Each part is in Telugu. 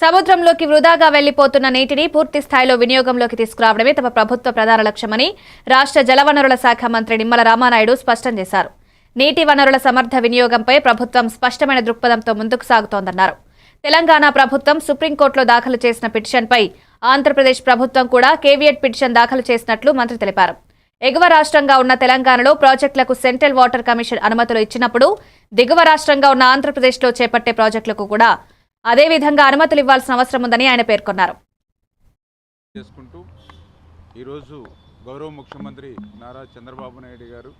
సముద్రంలోకి వృధాగా వెళ్ళిపోతున్న నీటిని పూర్తి స్థాయిలో వినియోగంలోకి తీసుకురావడమే తమ ప్రభుత్వ ప్రధాన లక్ష్యమని రాష్ట్ర జలవనరుల శాఖ మంత్రి నిమ్మల రామానాయుడు స్పష్టం చేశారు. నీటి వనరుల సమర్థ వినియోగంపై ప్రభుత్వం స్పష్టమైన దృక్పథంతో ముందుకు సాగుతోందన్నారు. తెలంగాణ ప్రభుత్వం సుప్రీంకోర్టులో దాఖలు చేసిన పిటిషన్పై ఆంధ్రప్రదేశ్ ప్రభుత్వం కూడా కేవీఎట్ పిటిషన్ దాఖలు చేసినట్లు మంత్రి తెలిపారు. ఎగువ రాష్ట్రంగా ఉన్న తెలంగాణలో ప్రాజెక్టులకు సెంట్రల్ వాటర్ కమిషన్ అనుమతులు ఇచ్చినప్పుడు దిగువ రాష్ట్రంగా ఉన్న ఆంధ్రప్రదేశ్లో చేపట్టే ప్రాజెక్టులకు కూడా అదేవిధంగా అనుమతులు ఇవ్వాల్సిన అవసరం ఉందని ఆయన పేర్కొన్నారు. చేసుకుంటూ ఈరోజు గౌరవ ముఖ్యమంత్రి నారా చంద్రబాబు నాయుడు గారు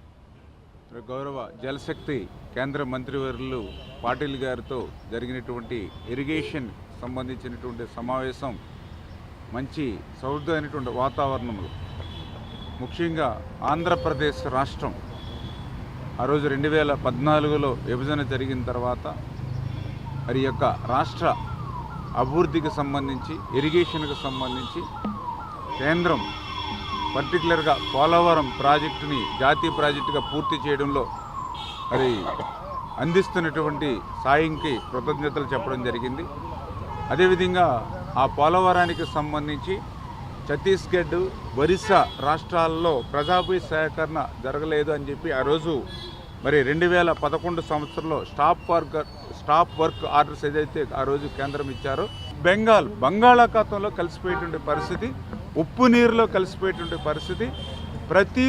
గౌరవ జలశక్తి కేంద్ర మంత్రివర్యులు పాటిల్ గారితో జరిగినటువంటి ఇరిగేషన్ సంబంధించినటువంటి సమావేశం మంచి సౌహృదమైనటువంటి వాతావరణంలో ముఖ్యంగా ఆంధ్రప్రదేశ్ రాష్ట్రం ఆ రోజు రెండు వేల పద్నాలుగులో విభజన జరిగిన తర్వాత మరి యొక్క రాష్ట్ర అభివృద్ధికి సంబంధించి ఇరిగేషన్కి సంబంధించి కేంద్రం పర్టికులర్గా పోలవరం ప్రాజెక్టుని జాతీయ ప్రాజెక్టుగా పూర్తి చేయడంలో మరి అందిస్తున్నటువంటి సాయంకి కృతజ్ఞతలు చెప్పడం జరిగింది. అదేవిధంగా ఆ పోలవరానికి సంబంధించి ఛత్తీస్గఢ్ ఒరిస్సా రాష్ట్రాల్లో ప్రజాభి సేకరణ జరగలేదు అని చెప్పి ఆ రోజు మరి రెండు వేల పదకొండు సంవత్సరంలో stop work stop work orders ఏదైతే ఆ రోజు కేంద్రం ఇచ్చారో బెంగాల్ బంగాళాఖాతంలో కలిసిపోయేటువంటి పరిస్థితి ఉప్పు నీరులో కలిసిపోయేటువంటి పరిస్థితి ప్రతి